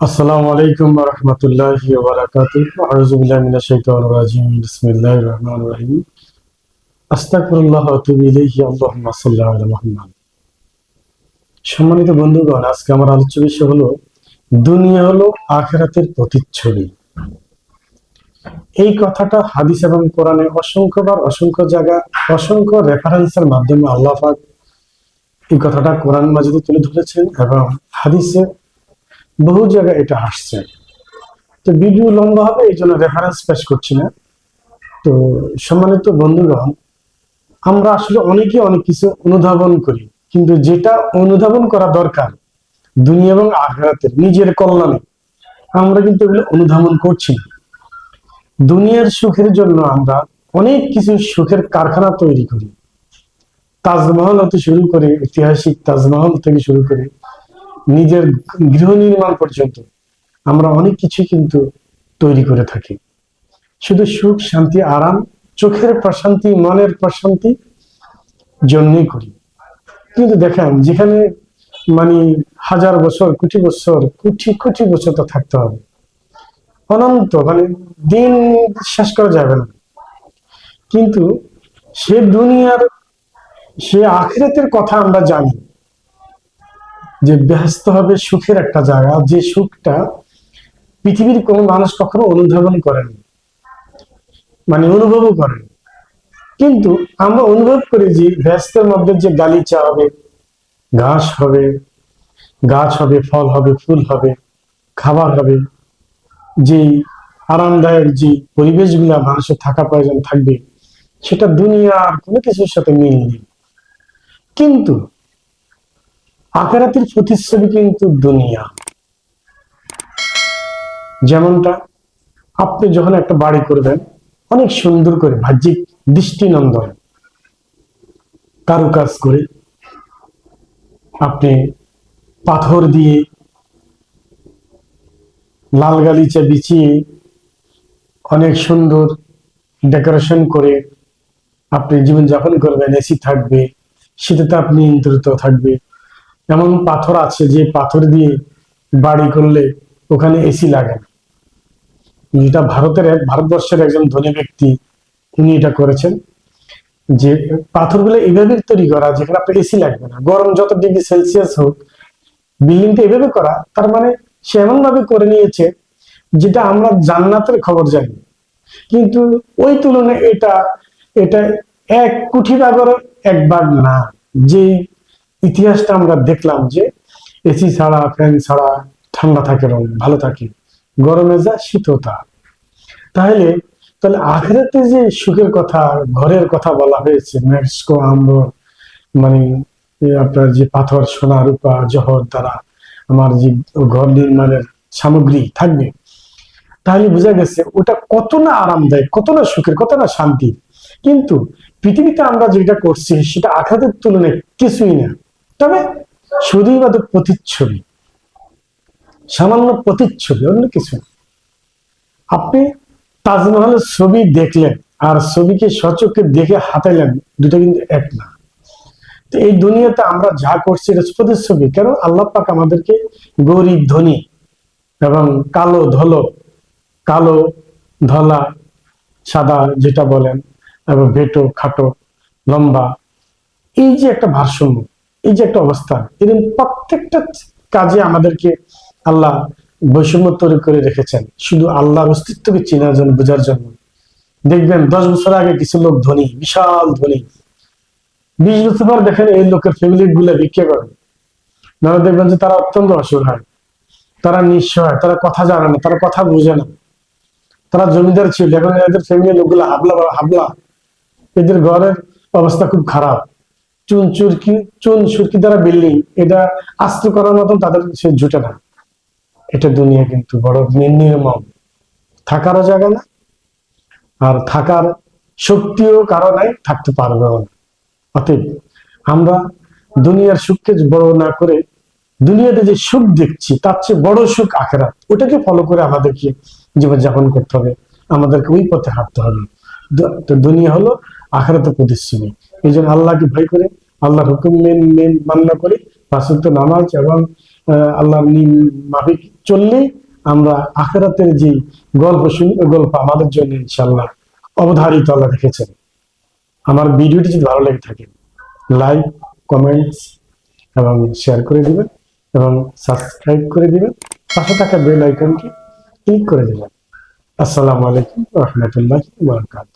আসসালামু আলাইকুম রহমতুল্লাহ রহিম। মুহাম্মাদ। সম্মানিত বন্ধুগণ, আজকে আমার আলোচ্য বিষয় হলো, দুনিয়া হলো আখিরাতের প্রতিচ্ছবি। এই কথাটা হাদিস এবং কোরআনে অসংখ্যবার অসংখ্য জায়গা, অসংখ্য রেফারেন্সের মাধ্যমে আল্লাহ পাক এই কথাটা কোরআন মাজিদে তুলে ধরেছেন এবং হাদিসে বহু জায়গায় এটা আসছে তো ভিডিও লম্বা হবে, এই জন্য রেফারেন্স পেশ করছি না। তো সম্মানিত বন্ধুগণ, আমরা আসলে অনেকে অনেক কিছু অনুধাবন করি, কিন্তু যেটা অনুধাবন করা দরকার, দুনিয়া এবং আখরাতের নিজের কল্যাণে, আমরা কিন্তু এগুলো অনুধাবন করছি না। দুনিয়ার সুখের জন্য আমরা অনেক কিছু সুখের কারখানা তৈরি করি। তাজমহল হতে শুরু করে, ঐতিহাসিক তাজমহল থেকে শুরু করে নিজের গৃহ নির্মাণ পর্যন্ত আমরা অনেক কিছু কিন্তু তৈরি করে থাকি। শুধু সুখ, শান্তি, আরাম, চোখের প্রশান্তি, মনের প্রশান্তি জন্যই করি। কিন্তু দেখেন, যেখানে মানে হাজার বছর, কোটি বছর, কোটি কোটি বছর তো থাকতে হবে। অনন্ত মানে দিন শেষ করা যাবে না। কিন্তু সে দুনিয়ার, সে আখিরাতের কথা আমরা জানি। যে ব্যস্ত হবে সুখের একটা জায়গা, যে সুখটা পৃথিবীর কোনো মানুষ কখনো অনুধাবন করেনি মানে অনুভবও করেন কিন্তু আমরা অনুভব করি যে ব্যস্তের মধ্যে যে গালিচা হবে, ঘাস হবে, গাছ হবে, ফল হবে, ফুল হবে, খাবার হবে, যে আরামদায়ক যে পরিবেশগুলা মানুষের থাকা প্রয়োজন থাকবে, সেটা দুনিয়ার কোনো কিছুর সাথে মিল নেই। কিন্তু আকারাতের প্রতিচ্ছবি কিন্তু দুনিয়া। যেমনটা আপনি যখন একটা বাড়ি করবেন অনেক সুন্দর করে বাহ্যিক দৃষ্টিনন্দন কারুকাজ করে আপনি পাথর দিয়ে লাল গালিচা বিছিয়ে অনেক সুন্দর ডেকোরেশন করে আপনি জীবনযাপন করবেন, এসি থাকবে শীতেতে আপনি নিয়ন্ত্রিত থাকবে। এমন পাথর আছে যে পাথর দিয়ে বাড়ি করলে ওখানে এসি লাগে যেটা ভারতের ভারতবর্ষের একজন ধনী ব্যক্তি উনি এটা করেছেন যে পাথরগুলো এভাবে তৈরি করা যেখানে আপনার এসি লাগবে না। গরম যত ডিগ্রি সেলসিয়াস হোক, বিল্ডিংটা এভাবে করা, তার মানে সে এমন ভাবে করে নিয়েছে যেটা আমরা জান্নাতের খবর জানি। কিন্তু ওই তুলনায় এটা এটা এক কুঠি ভাগের এক ভাগ না। যে ইতিহাসটা আমরা দেখলাম যে এসি ছাড়া, ফ্যান ছাড়া ঠান্ডা থাকে রং ভালো থাকে। গরমে যা, শীতও তা। তাহলে তাহলে আখেরাতে যে সুখের কথা ঘরের কথা বলা হয়েছে, মেক্সিকো আম্বর মানে আপনার যে পাথর, সোনা, রূপা, জহর দ্বারা আমার যে ঘর নির্মাণের সামগ্রী থাকবে, তাহলে বোঝা গেছে ওটা কত না আরামদায়ক, কত না সুখের, কত না শান্তি কিন্তু পৃথিবীতে আমরা যেটা করছি, সেটা আঘাতের তুলনায় কিছুই না। তবে শুধুই মাত্র প্রতিচ্ছবি? সামান্য প্রতিচ্ছবি, অন্য কিছু। আপনি তাজমহলের ছবি দেখলেন, আর ছবিকে সচক্ষে দেখে হাতাইলেন, দুটো কিন্তু এক না। তো এই দুনিয়াতে আমরা যা করছি, এটা প্রতিচ্ছবি। কেন? আল্লাহ পাক আমাদেরকে গরিব, ধনী এবং কালো, ধলো, কালো, ধলা, সাদা যেটা বলেন, এবং ভেটো, খাটো, লম্বা, এই যে একটা ভারসাম্য এই যে একটা অবস্থান এরকম প্রত্যেকটা কাজে আমাদেরকে আল্লাহ বৈষম্য তৈরি করে রেখেছেন। শুধু আল্লাহর অস্তিত্বকে চেনার জন্য, বোঝার জন্য। দেখবেন, দশ বছর আগে কিছু লোক ধনী, বিশাল ধনী। বিশ বছর পর দেখেন এই লোকের ফ্যামিলি গুলা বিক্রি করে। নাহলে দেখবেন যে তারা অত্যন্ত অসহায় তারা নিঃসহায় তারা কথা জানে না, তারা কথা বুঝে না। তারা জমিদার ছিল, এখন এদের ফ্যামিলি লোকগুলো হাবলা হাবলা। এদের ঘরের অবস্থা খুব খারাপ। চুন চুরকি, চুন সুরকি দ্বারা বিল্ডিং, এটা আস্ত করার মতন তাদের সে জুটে না। এটা দুনিয়া কিন্তু বড় নির্মম থাকারও জায়গা না, আর থাকার শক্তিও কারও নাই, থাকতে পারবেও না। অতএব আমরা দুনিয়ার সুখকে বড় না করে দুনিয়াতে যে সুখ দেখছি, তার চেয়ে বড় সুখ আখেরাত। ওটাকে ফলো করে আমাদেরকে জীবনযাপন করতে হবে। আমাদেরকে ওই পথে হাঁটতে হবে। তো দুনিয়া হলো আখেরাতের প্রতিশ্রুতি এই জন্য আল্লাহকে ভয় করে আল্লাহর হুকুম মেন মেন মান্য করে পাঁচত্ব নামাজ এবং আল্লাহ নিয়ম মাফিক চললে আমরা আখেরাতের যে গল্প শুনি, ওই গল্প আমাদের জন্য ইনশাল্লাহ অবধারিত আল্লাহ রেখেছেন আমার ভিডিওটি যদি ভালো লেগে থাকে, লাইক, কমেন্টস এবং শেয়ার করে দিবেন এবং সাবস্ক্রাইব করে দিবেন। পাশে থাকা বেল আইকনটি ক্লিক করে দেবেন। আসসালামু আলাইকুম রহমতুল্লাহ বারকাত